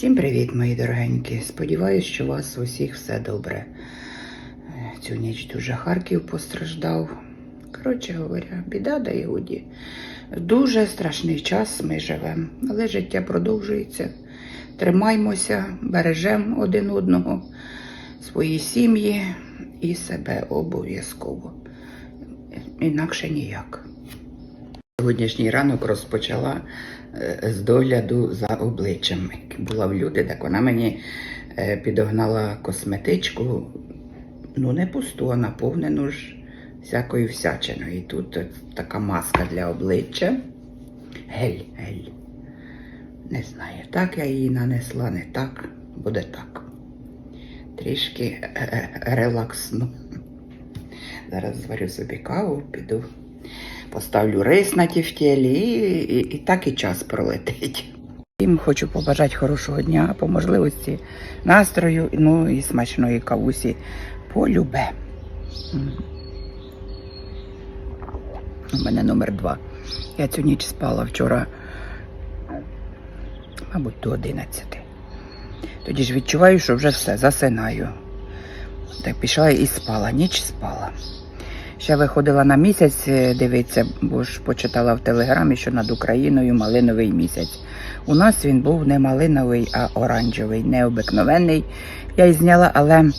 Всім привіт, мої дорогенькі. Сподіваюсь, що у вас у всіх все добре. Цю ніч дуже Харків постраждав. Коротше говоря, біда да Іуді. Дуже страшний час ми живемо, але життя продовжується. Тримаймося, бережемо один одного, свої сім'ї і себе обов'язково. Інакше ніяк. Сьогоднішній ранок розпочала з догляду за обличчям. Була в люди, так вона мені е, підогнала косметичку, ну не пусту, а наповнену ж всякою всячиною. І тут така маска для обличчя. Гель, гель. Не знаю, так я її нанесла, не так, буде так. Трішки е, е, релаксну. Зараз зварю собі каву, піду поставлю рис на тівтєлі і, і, і так і час пролетить. Їм хочу побажати хорошого дня, по можливості настрою, ну і смачної кавусі полюбе. У мене номер два. Я цю ніч спала вчора, мабуть, до 11. Тоді ж відчуваю, що вже все, засинаю. Так пішла і спала, ніч спала. Ще виходила на місяць е, дивитися, бо ж почитала в телеграмі, що над Україною малиновий місяць. У нас він був не малиновий, а оранжевий, необикновений. Я і зняла, але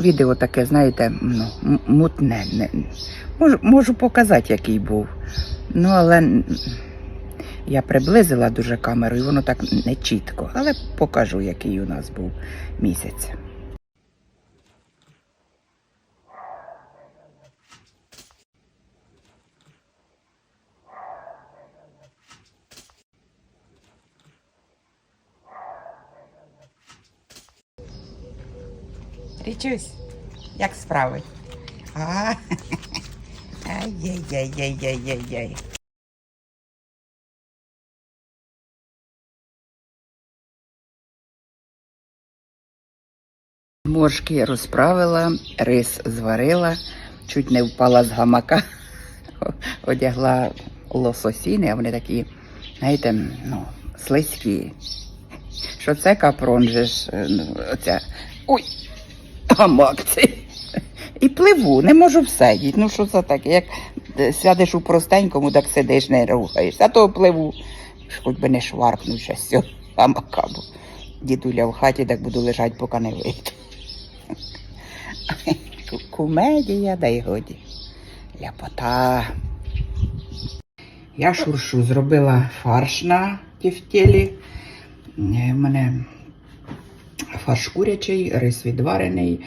відео таке, знаєте, ну, мутне. Не, можу, можу показати, який був. Ну, але я приблизила дуже камеру, і воно так не чітко. Але покажу, який у нас був місяць. Річусь, як справи? А, ай-яй-яй-яй-яй-яй. Моршки розправила, рис зварила, чуть не впала з гамака, одягла лососіни, а вони такі, знаєте, ну, слизькі. Що це капрон же ж, е, ну, оця. Ой, гамак цей. І пливу, не можу всидіти. Ну що це таке? Як е, сядеш у простенькому, так сидиш, не рухаєшся. А то пливу. Хоч би не шваркнув з цього гамака, дідуля в хаті, так буду лежати, поки не вийду. Ку- Кумедія, дай годі. Ляпота. Я шуршу зробила фарш на тівтєлі. У мене фарш курячий, рис відварений,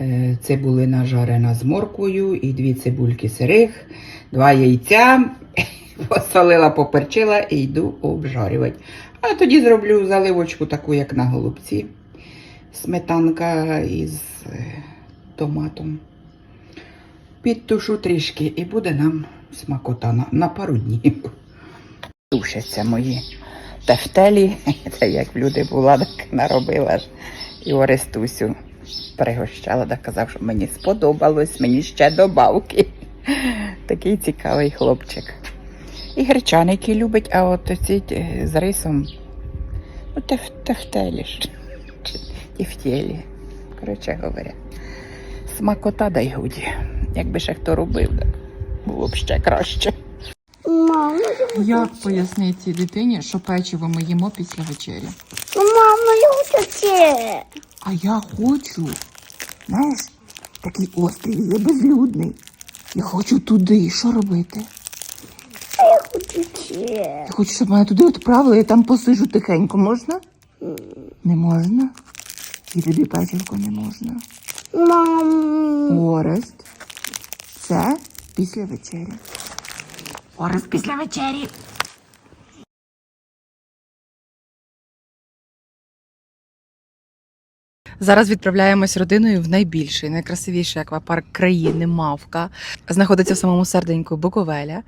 е, цибулина жарена з морквою і дві цибульки сирих, два яйця. Посолила, поперчила і йду обжарювати. А тоді зроблю заливочку таку, як на голубці. Сметанка із е, томатом. Підтушу трішки і буде нам смакота на, на пару днів. Тушаться мої тефтелі. Це як люди була, так наробила ж. І Орестусю пригощала, так казав, що мені сподобалось, мені ще добавки. Такий цікавий хлопчик. І гречаники любить, а от ці е, з рисом. Ну, теф, тефтелі ж. Тефтєлі. Коротше говоря. Смакота дай годі. Якби ще хто робив, так було б ще краще. Як пояснити цій дитині, що печиво ми їмо після вечері? мама, я хочу це. А я хочу, знаєш, такий острів є безлюдний. Я хочу туди. Що робити? Я хочу це. Я хочу, щоб мене туди відправили, я там посижу тихенько. Можна? Не можна? І тобі печивко не можна. Мам, Орест. Це після вечері. Орест після вечері. Зараз відправляємось родиною в найбільший, найкрасивіший аквапарк країни Мавка. Знаходиться в самому серденьку Буковеля.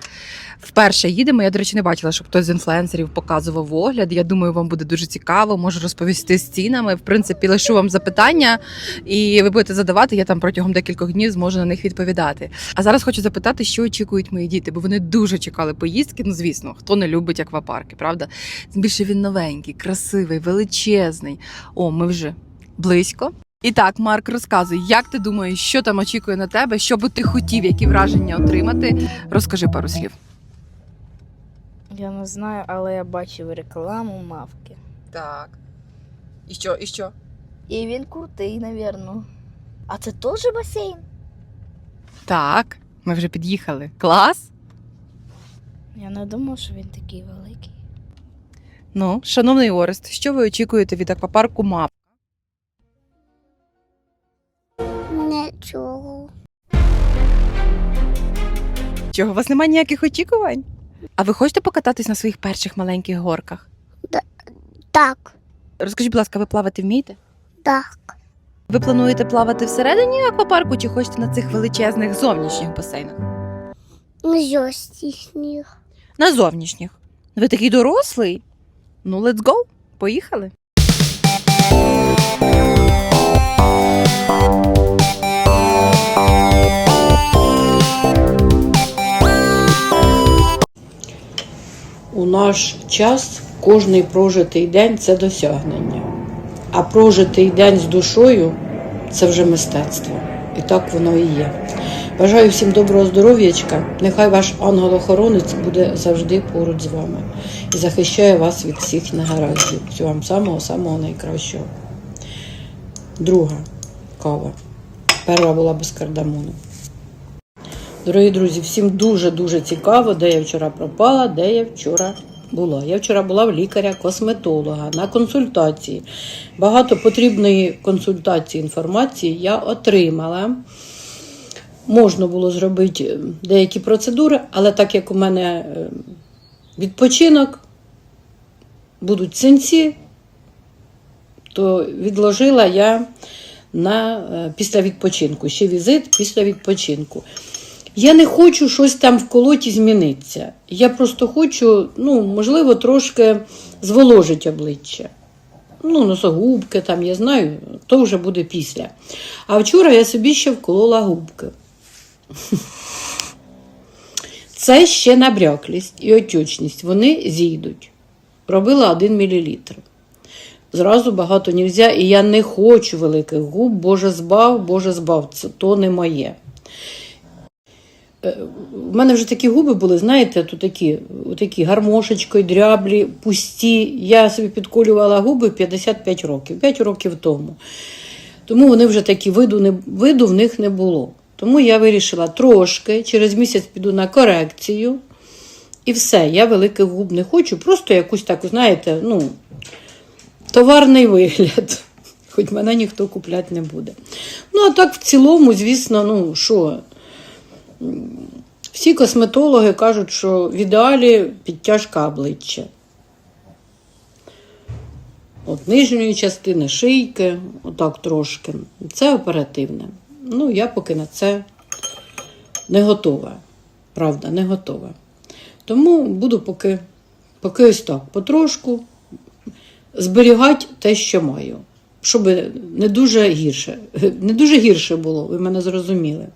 Вперше їдемо. Я, до речі, не бачила, щоб хтось з інфлюенсерів показував огляд. Я думаю, вам буде дуже цікаво. Можу розповісти з цінами. В принципі, лишу вам запитання, і ви будете задавати. Я там протягом декількох днів зможу на них відповідати. А зараз хочу запитати, що очікують мої діти, бо вони дуже чекали поїздки. Ну, звісно, хто не любить аквапарки, правда? Більше він новенький, красивий, величезний. О, ми вже близько. І так, Марк, розказуй, як ти думаєш, що там очікує на тебе, що би ти хотів, які враження отримати? Розкажи пару слів. Я не знаю, але я бачив рекламу мавки. Так. І що, і що? І він крутий, навірно. А це теж басейн? Так, ми вже під'їхали. Клас. Я не думав, що він такий великий. Ну, шановний Орест, що ви очікуєте від аквапарку МАП? Чого у вас немає ніяких очікувань? А ви хочете покататись на своїх перших маленьких горках? Так, Розкажіть, будь ласка, ви плавати вмієте? так. Ви плануєте плавати всередині аквапарку чи хочете на цих величезних зовнішніх басейнах? Жорсткий сніг. На зовнішніх. Ви такий дорослий? Ну, let's go. Поїхали. У наш час кожний прожитий день це досягнення, а прожитий день з душою це вже мистецтво. І так воно і є. Бажаю всім доброго здоров'ячка. Нехай ваш ангел-охоронець буде завжди поруч з вами і захищає вас від всіх негараздів. Всього вам самого-самого найкращого. Друга кава. Перша була без кардамону. Дорогі друзі, всім дуже-дуже цікаво, де я вчора пропала, де я вчора була. Я вчора була в лікаря-косметолога на консультації. Багато потрібної консультації інформації я отримала. Можна було зробити е, деякі процедури, але так як у мене е, відпочинок, будуть синці, то відложила я на е, після відпочинку. Ще візит після відпочинку. Я не хочу щось там вколоті змінитися. Я просто хочу, ну, можливо, трошки зволожити обличчя. Ну, носогубки там, я знаю, то вже буде після. А вчора я собі ще вколола губки. Це ще набряклість і отечність. Вони зійдуть. Робила 1 мл. Зразу багато не можна, і я не хочу великих губ, Боже збав, Боже збав, це то не моє. Е, У мене вже такі губи були, знаєте, тут такі, такі гармошечкою, дряблі, пусті. Я собі підколювала губи 55 років, 5 років тому. Тому вони вже такі виду, не, виду в них не було. Тому я вирішила трошки, через місяць піду на корекцію. І все, я великих губ не хочу, просто якусь таку, знаєте, ну, товарний вигляд. Хоч мене ніхто купляти не буде. Ну, а так в цілому, звісно, ну що, всі косметологи кажуть, що в ідеалі підтяжка обличчя. От нижньої частини, шийки, отак трошки. Це оперативне. Ну, я поки на це не готова. Правда, не готова. Тому буду поки, поки ось так, потрошку зберігати те, що маю. Щоб не дуже гірше. Не дуже гірше було, ви мене зрозуміли.